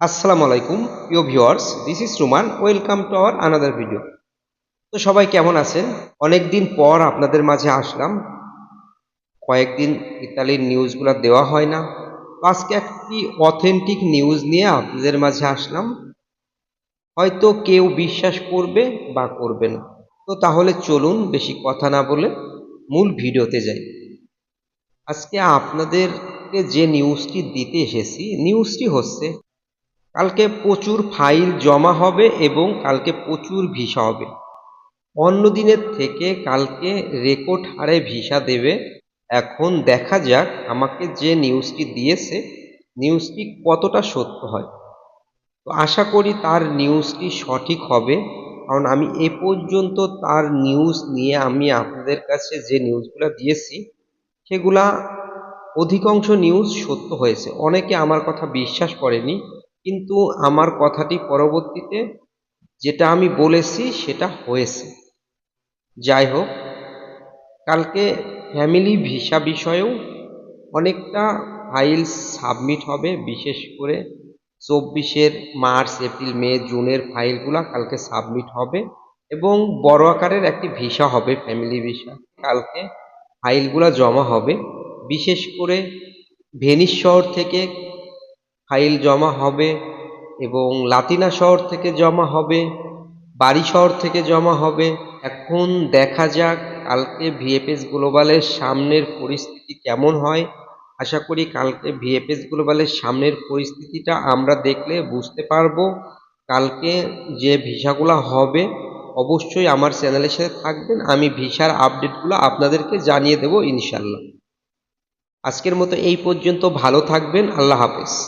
আসসালামু আলাইকুম, প্রিয় viewers this is Ruman welcome to our another video তো সবাই কেমন আছেন? অনেক দিন পর আপনাদের মাঝে আসলাম। কয়েকদিন ইতালির নিউজগুলো দেওয়া হয় না। আজকে একটি অথেন্টিক নিউজ নিয়ে আপনাদের মাঝে আসলাম। হয়তো কেউ বিশ্বাস করবে বা করবে না। তো তাহলে চলুন বেশি কথা না বলে মূল ভিডিওতে যাই। আজকে আপনাদেরকে যে নিউজটি দিতে এসেছি নিউজটি হচ্ছে কালকে প্রচুর ফাইল জমা হবে এবং কালকে প্রচুর ভিসা হবে। অন্য দিনের থেকে কালকে রেকর্ড হারে ভিসা দেবে। এখন দেখা যাক আমাকে যে নিউজটি দিয়েছে, নিউজটি কতটা সত্য হয়। তো আশা করি তার নিউজটি সঠিক হবে। কারণ আমি এ পর্যন্ত তার নিউজ নিয়ে আমি আপনাদের কাছে যে নিউজগুলো দিয়েছি, সেগুলা অধিকাংশ নিউজ সত্য হয়েছে। অনেকে আমার কথা বিশ্বাস করেনি। কিন্তু আমার কথাটি পরবর্তীতে যেটা আমি বলেছি সেটা হয়েছে। যাই হোক, কালকে ফ্যামিলি ভিসা বিষয়েও অনেকটা ফাইল সাবমিট হবে, বিশেষ করে চব্বিশের মার্চ, এপ্রিল, মে, জুনের ফাইলগুলা কালকে সাবমিট হবে এবং বড় আকারের একটি ভিসা হবে ফ্যামিলি ভিসা কালকে ফাইলগুলা জমা হবে। বিশেষ করে ভেনিস শহর থেকে ফাইল জমা হবে এবং লাতিনা শহর থেকে জমা হবে, বাড়ি শহর থেকে জমা হবে। এখন দেখা যাক কালকে ভিএফএস গ্লোবালের সামনের পরিস্থিতি কেমন হয়। আশা করি কালকে ভিএফএস গ্লোবালের সামনের পরিস্থিতিটা আমরা দেখলে বুঝতে পারব। কালকে যে ভিসাগুলো হবে, অবশ্যই আমার চ্যানেলের সাথে থাকবেন। আমি ভিসার আপডেটগুলো আপনাদেরকে জানিয়ে দেবো ইনশাল্লাহ আজকের মতো এই পর্যন্ত, ভালো থাকবেন, আল্লাহ হাফেজ।